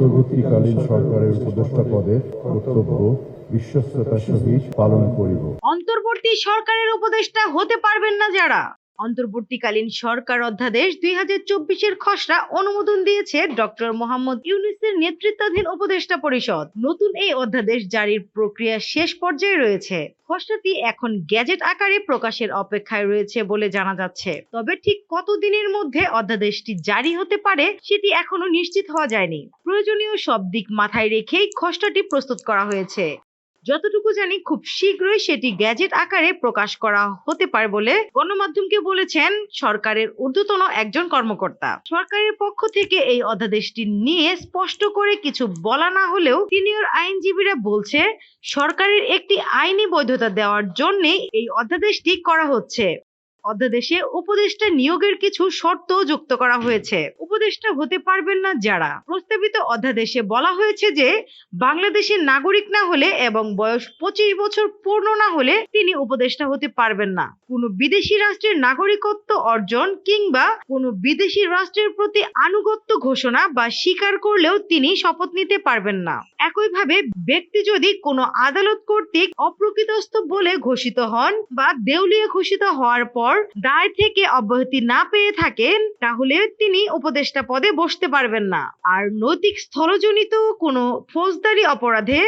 অন্তর্বর্তীকালীন সরকারের উপদেষ্টা পদে কর্তব্য বিশ্বস্ততার সহিত পালন করিব। অন্তর্বর্তী সরকারের উপদেষ্টা হতে পারবেন না যারা। অন্তর্বর্তীকালীন সরকার অধ্যাদেশ দুই হাজার চব্বিশের খসড়া অনুমোদন দিয়েছে ডক্টর মোহাম্মদ ইউনিসের নেতৃত্বাধীন উপদেষ্টা পরিষদ। নতুন এই অধ্যাদেশ জারির প্রক্রিয়া শেষ পর্যায়ে রয়েছে। খসড়াটি এখন গ্যাজেট আকারে প্রকাশের অপেক্ষায় রয়েছে বলে জানা যাচ্ছে। তবে ঠিক কতদিনের মধ্যে অধ্যাদেশটি জারি হতে পারে সেটি এখনও নিশ্চিত হওয়া যায়নি। প্রয়োজনীয় সব দিক মাথায় রেখেই খসড়াটি প্রস্তুত করা হয়েছে। যতটুকু জানি খুব শীঘ্রই সেটি গ্যাজেট আকারে প্রকাশ করা হতে পারে বলে গণমাধ্যমকে বলেছেন সরকারের ঊর্ধ্বতন একজন কর্মকর্তা। সরকারের পক্ষ থেকে এই অধ্যাদেশটি নিয়ে স্পষ্ট করে কিছু বলা না হলেও সিনিয়র আইনজীবীরা বলছে, সরকারের একটি আইনি বৈধতা দেওয়ার জন্যে এই অধ্যাদেশটি করা হচ্ছে। অধ্যাদেশে উপদেষ্টা নিয়োগের কিছু শর্ত যুক্ত করা হয়েছে। উপদেষ্টা হতে পারবেন না যারা। প্রস্তাবিত অধ্যাদেশে বলা হয়েছে যে বাংলাদেশের নাগরিক না হলে এবং বয়স পঁচিশ বছর পূর্ণ না হলে তিনি উপদেষ্টা হতে পারবেন না। কোনো বিদেশি রাষ্ট্রের নাগরিকত্ব অর্জন কিংবা কোনো বিদেশি রাষ্ট্রের প্রতি আনুগত্য ঘোষণা বা স্বীকার করলেও তিনি শপথ নিতে পারবেন না। একইভাবে ব্যক্তি যদি কোনো আদালত কর্তৃক অপ্রকৃতস্থ বলে ঘোষিত হন বা দেউলিয়া ঘোষিত হওয়ার পর দায় থেকে অব্যাহতি না পেয়ে থাকেন, তাহলে তিনি উপদেষ্টা পদে বসতে পারবেন না। আর নৈতিক স্থলজনিত কোনো ফৌজদারি অপরাধে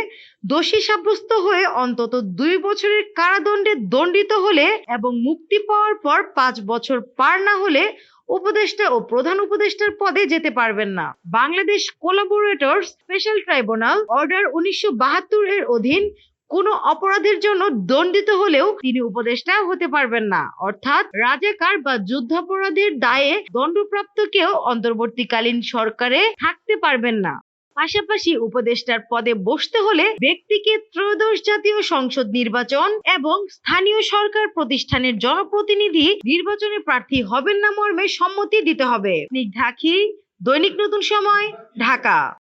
দোষী সাব্যস্ত হয়ে অন্তত দুই বছরের কারাদণ্ডে দণ্ডিত হলে এবং মুক্তি পাওয়ার পর পাঁচ বছর পার না হলে উপদেষ্টা ও প্রধান উপদেষ্টার পদে যেতে পারবেন না। Bangladesh collaborator special tribunal order উনিশশো বাহাত্তর এর অধীন কোনো অপরাধের জন্য দণ্ডিত হলেও তিনি উপদেষ্টা হতে পারবেন না। অর্থাৎ রাজাকার বা যুদ্ধাপরাধের দায়ে দণ্ডপ্রাপ্ত কেউ অন্তর্বর্তীকালীন সরকারে থাকতে পারবেন না। পাশাপাশি উপদেষ্টার পদে বসতে হলে ব্যক্তিকে ত্রয়োদশ জাতীয় সংসদ নির্বাচন এবং স্থানীয় সরকার প্রতিষ্ঠানের জনপ্রতিনিধি নির্বাচনে প্রার্থী হবেন না মর্মে সম্মতি দিতে হবে। স্নিগ্ধাখি দৈনিক নতুন সময়, ঢাকা।